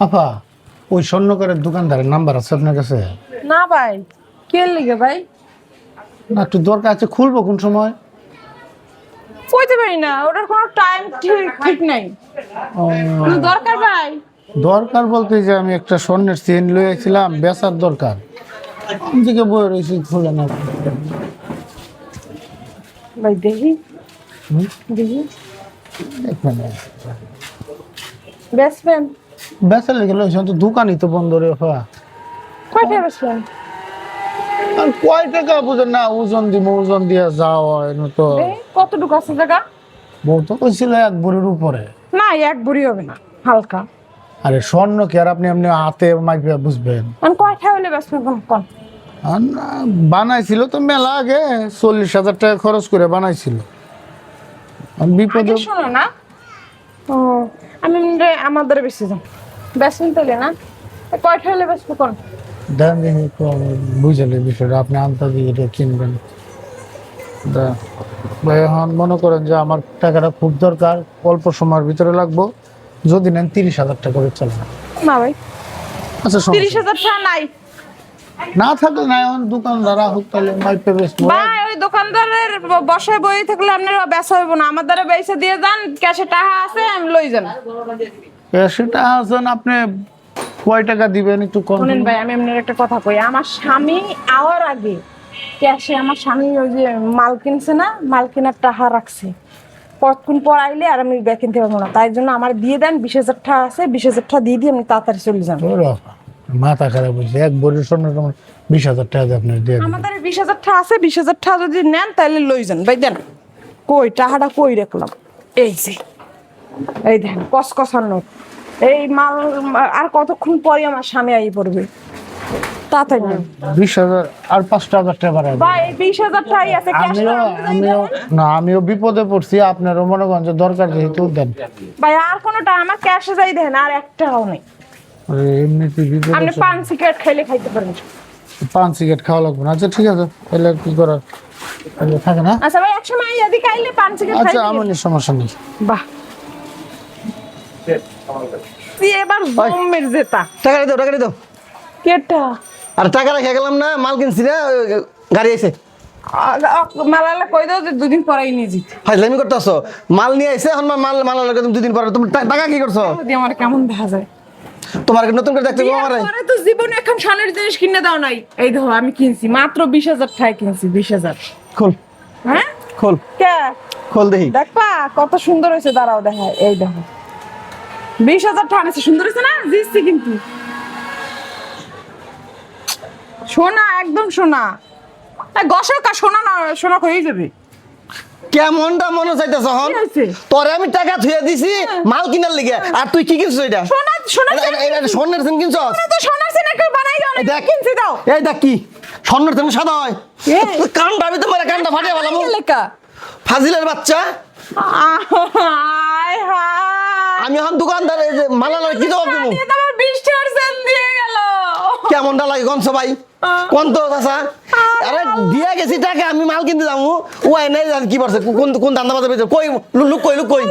আপা ওই স্বর্ণকারের দোকানদারের নাম্বার আছে আপনার কাছে? না ভাই কে লিগে ভাই? না একটু দরকার আছে খুলবো কোন সময়? কইতে পারি না ওটার কোনো টাইম ঠিক ঠিক নাই। কোনো দরকার ভাই? দরকার বলতে যে আমি একটা স্বর্ণের চেন লইয়াছিলাম বেচার দরকার। দিকে বই রয়েছি খুলে না ভাই দেখি। দেখি। এক মিনিট। বেসবেন বেচার লেগে লইছি তো দোকানই তো বন্ধ রে আপা কয়টা বেসবেন আর কয় টাকা বুঝেন না ওজন দিব ওজন দিয়ে এনে তো। কতটুকু আছে জায়গা? বউ তো কইছিল এক ভরির উপরে। না এক বুড়ি হবে না হালকা। আরে স্বর্ণ কি আর আপনি আপনি হাতে মাইপিয়া বুঝবেন? আমি কয়টা হলে বেসবেন কোন কোন? আর না, বানাইছিল তো মেলা আগে চল্লিশ হাজার টাকা খরচ করে বানাইছিল। আর বিপদে আগে শোনো না ও আমি হয় আমাদের বেশি যাম বেসবেন তাহলে না? কয়টা হলে বেসবেন কোন দেখি একটু বিষয়টা আপনি আনতে দিয়ে এটা কিনবেন। ভাই এখন মনে করেন যে আমার টাকাটা খুব দরকার অল্প সময়ের ভিতরে লাগবো। যদি নেন তিরিশ হাজার টাকা করে চলে। না ভাই। আচ্ছা তিরিশ হাজার টাকা নাই। না থাকলে না এখন দোকানদার হোক তাহলে মাইপে বেচবো ভাই ওই দোকানদারের বসায় বই থাকলে আপনার বেচা হইব না। আমার দ্বারা বেচে দিয়ে যান ক্যাশে টাকা আছে আমি লই যান এ, সেটা আছেন আপনি কয় টাকা দিবেন একটু কম শুনেন ভাই আমি আপনার একটা কথা কই। আমার স্বামী আওয়ার আগে ক্যাশে আমার স্বামী ওই যে মাল কিনছে না মাল কেনার টাকা রাখছে। কতক্ষণ পর আইলে আর আমি ব্যাগ কিনতে পারব না। তাই জন্য আমার দিয়ে দেন বিশ হাজার টাকা আছে বিশ হাজার টাকা দিয়ে দিয়ে আমি তাড়াতাড়ি চলে বাবা, মাথা খারাপ হয়েছে। এক বড়ির স্বর্ণ তোমার বিশ হাজার টাকা দিয়ে আপনি দিয়ে আমাদের বিশ হাজার টাকা আছে বিশ হাজার টাকা যদি নেন তাহলে লই যান। ভাই দেন কই টাকাটা কই রাখলাম? এই যে এই দেন কস কসার নোট এই মাল আর কতক্ষণ পরে আমার স্বামী আই পড়বে? তাড়াতাড়ি বিশ হাজার আর পাঁচটা হাজার টাকা বাড়ায় ভাই বিশ হাজার টাকাই আছে আমিও আমিও না আমিও বিপদে পড়ছি আপনারও মনে করেন যে দরকার যেহেতু দেন। ভাই আর কোনো টাকা আমার ক্যাশে যাই দেন আর এক টাকাও নেই। এমনিতে বিপদে আপনি পান সিগারেট খাইলে খাইতে পারেন। পান সিগারেট খাওয়া লাগবে না। আচ্ছা ঠিক আছে। তাহলে কি করার? থাকে না? আচ্ছা ভাই এক সময় এদিকে আইলে পান সিগারেট আচ্ছা আমার সমস্যা নেই। বাহ। এবার জমের জেতা। টাকা দাও টাকা দাও। কেটা? আর টাকা রেখে গেলাম না মাল কিনছি না গাড়ি এসে মালালা কই দাও যে দুদিন পরেই নিয়ে যেতে ফাইজলামি করতেছো? মাল নিয়ে এসে এখন মাল মাল তুমি দুদিন পরে তুমি টাকা কি করছ? আমার কেমন দেখা যায়? তোমার নতুন করে দেখতে বিয়ের আমারে। পরে তো জীবনে এখন স্বর্ণের জিনিস কিনে দাও নাই। এই দেখো আমি কিনছি মাত্র বিশ হাজার টাকা কিনছি বিশ হাজার। খোল। হ্যাঁ? খোল। কে? খোল দেখি। দেখবা কত সুন্দর হয়েছে দাঁড়াও দেখা এই দেখো। বিশ হাজার টাকা নিচ্ছে সুন্দর হয়েছে না? জিতছি কিন্তু। সোনা একদম সোনা। গসকা সোনা না সোনা হয়ে যাবে। কেমনটা মনে চাইতেছ হন? তোরে আমি টাকা থুয়ে দিছি মাল কিনার লিগে। আর তুই কি কিনছিস এটা? সোনা সোনা এটা- এটা- এটা স্বর্ণের চেন কিনছস? সোনা তো সোনার সিনে কেউ বানাই দাও এই না দেখ। কিনছি দাও। এই দেখ কি? চেন সাদা হয়। কানটা আমি তোমার কানটা ফাটিয়ে ফেলাম। ফাজিলের বাচ্চা। হায়। আমি এখন দোকানদার এই যে মালালার কি জবাব দেবো সেন দিয়ে গেল। কেমনটা লাগে কনস ভাই? কোন তো চাচা? আরে দিয়া গেছি টাকা আমি মাল কিনতে যাব ও এনে কি পারছে কোন কোন দান্দা বাজার কই লুক কই লুক কই।